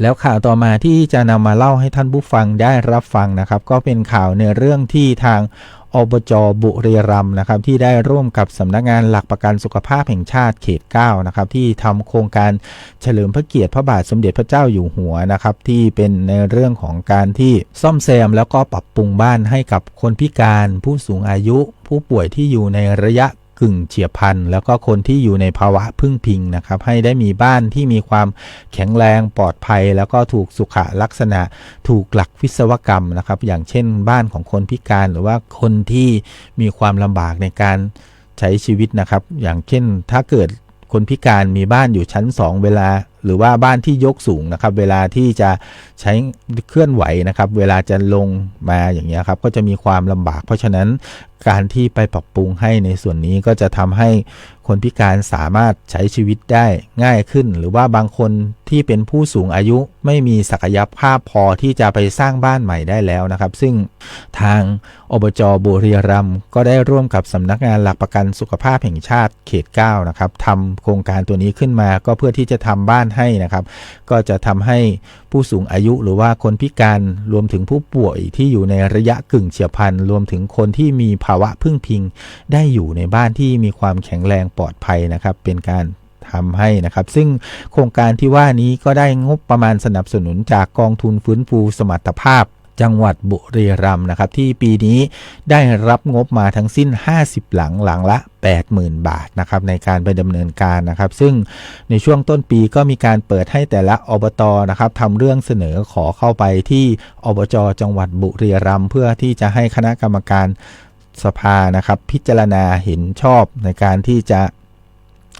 แล้วข่าวต่อมาที่จะนำมาเล่าให้ท่านผู้ฟังได้รับฟังนะครับ ก็เป็นข่าวในเรื่องที่ทางอบจบุรีรัมย์นะครับที่ได้ร่วมกับสำนักงานหลักประกันสุขภาพแห่งชาติเขต 9 นะครับที่ทำโครงการเฉลิมพระเกียรติพระบาทสมเด็จพระเจ้าอยู่หัวนะครับที่เป็นในเรื่องของการที่ซ่อมแซมแล้วก็ปรับปรุงบ้านให้กับคนพิการ ผู้สูงอายุ ผู้ป่วยที่อยู่ในระยะ กึ่งเฉียบพลันแล้วก็คนที่อยู่ในภาวะพึ่งพิงนะครับ ให้ได้มีบ้านที่มีความแข็งแรงปลอดภัย แล้วก็ถูกสุขลักษณะถูกหลักวิศวกรรมนะครับ อย่างเช่นบ้านของคนพิการหรือว่าคนที่มีความลำบากในการใช้ชีวิตนะครับ อย่างเช่นถ้าเกิดคนพิการมีบ้านอยู่ชั้น 2 เวลา หรือว่าบ้านที่ยกสูงนะครับ เวลาที่จะใช้เคลื่อนไหวนะครับ เวลาจะลงมาอย่างเงี้ยครับ ก็จะมีความลำบาก เพราะฉะนั้นการที่ไปปรับปรุงให้ในส่วนนี้ก็จะทำให้คนพิการสามารถใช้ชีวิตได้ง่ายขึ้น หรือว่าบางคนที่เป็นผู้สูงอายุไม่มีศักยภาพพอที่จะไปสร้างบ้านใหม่ได้แล้วนะครับ ซึ่งทางอบจบุรีรัมย์ก็ได้ร่วมกับสำนักงานหลักประกันสุขภาพแห่งชาติเขต 9 นะครับทำโครงการตัวนี้ขึ้นมาก็เพื่อที่จะทำบ้านให้นะครับ ก็จะทำให้ผู้สูงอายุหรือว่าคนพิการรวมถึงผู้ป่วยที่อยู่ในระยะกึ่งเฉียบพลันรวมถึงคนที่มีภาวะพึ่งพิง ได้อยู่ในบ้านที่มีความแข็งแรงปลอดภัยนะครับ เป็นการทำให้นะครับ ซึ่งโครงการที่ว่านี้ก็ได้งบประมาณสนับสนุนจากกองทุนฟื้นฟูสมรรถภาพ จังหวัดบุรีรัมย์นะครับ ที่ปีนี้ได้รับงบมาทั้งสิ้น 50 หลังหลังละ 80,000 บาทนะครับในการไปดำเนินการนะครับ ซึ่งในช่วงต้นปีก็มีการเปิดให้แต่ละอบตนะครับทำเรื่องเสนอขอเข้าไปที่อบจจังหวัดบุรีรัมย์เพื่อที่จะให้คณะกรรมการสภานะครับพิจารณาเห็นชอบในการที่จะ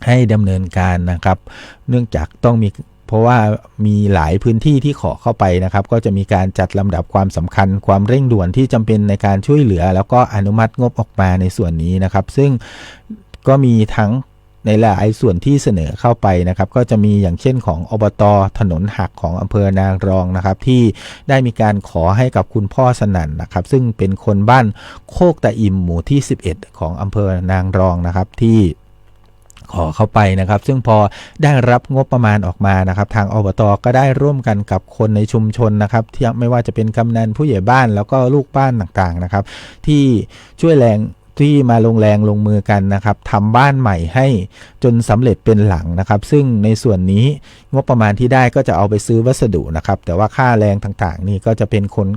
ให้ดำเนินการนะครับ เนื่องจากต้องมี เพราะว่ามีหลายพื้นที่ที่ขอเข้าไปนะครับ ก็จะมีการจัดลำดับความสำคัญ ความเร่งด่วนที่จำเป็นในการช่วยเหลือ แล้วก็อนุมัติงบออกมาในส่วนนี้นะครับ ซึ่งก็มีทั้งในหลายส่วนที่เสนอเข้าไปนะครับ ก็จะมีอย่างเช่นของอบตถนนหักของอำเภอนางรองนะครับ ที่ได้มีการขอให้กับคุณพ่อสนั่นนะครับ ซึ่งเป็นคนบ้านโคกตะอิมหมู่ที่ 11 ของอำเภอนางรองนะครับที่ ขอเข้าไปนะครับ ซึ่งพอได้รับงบประมาณออกมานะครับ ทางอบตก็ได้ร่วมกันกับคนในชุมชนนะครับที่ไม่ว่าจะเป็นกำนันผู้ใหญ่บ้านแล้วก็ลูกบ้านต่างๆนะครับ ที่ช่วยแรง ที่มาลงแรงลงมือกันนะครับทำบ้านใหม่ให้จนสำเร็จเป็นหลังนะครับ ซึ่งในส่วนนี้งบประมาณที่ได้ก็จะเอาไปซื้อวัสดุนะครับ แต่ว่าค่าแรงต่างๆ นี่ก็จะเป็นคน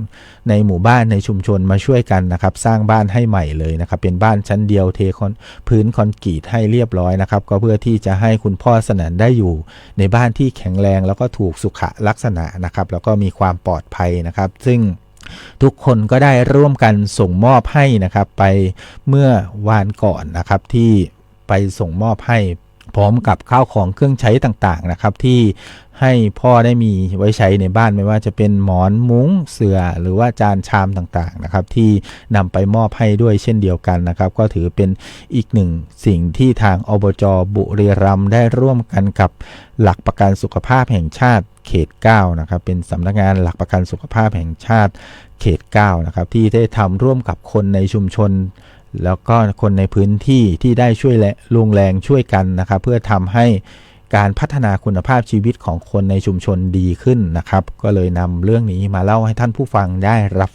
ในหมู่บ้านในชุมชนมาช่วยกันนะครับ สร้างบ้านให้ใหม่เลยนะครับ เป็นบ้านชั้นเดียวเทคอนพื้นคอนกรีตให้เรียบร้อยนะครับ ก็เพื่อที่จะให้คุณพ่อสนันได้อยู่ ในบ้านที่แข็งแรงแล้วก็ถูกสุขลักษณะนะครับ แล้วก็มีความปลอดภัยนะครับ ซึ่ง ทุกคนก็ได้ร่วมกันส่งมอบให้นะครับ ไปเมื่อวานก่อนนะครับที่ไปส่งมอบให้พร้อมกับข้าวของเครื่องใช้ต่างๆนะครับ ที่ให้พ่อได้มีไว้ใช้ในบ้านไม่ว่าจะเป็นหมอนมุ้งเสื่อหรือว่าจานชามต่างๆนะครับ ที่นำไปมอบให้ด้วยเช่นเดียวกันนะครับ ก็ถือเป็นอีกหนึ่งสิ่งที่ทางอบจบุรีรัมย์ได้ร่วมกันกับหลักประกันสุขภาพแห่งชาติ เขต 9 นะครับ เป็นสำนักงานหลักประกันสุขภาพแห่งชาติเขต 9 นะครับ ที่ได้ทำร่วมกับคนในชุมชน แล้วก็คนในพื้นที่ที่ได้ช่วยและลงแรงช่วยกันนะครับ เพื่อทำให้การพัฒนาคุณภาพชีวิตของคนในชุมชนดีขึ้นนะครับ ก็เลยนำเรื่องนี้มาเล่าให้ท่านผู้ฟังได้รับ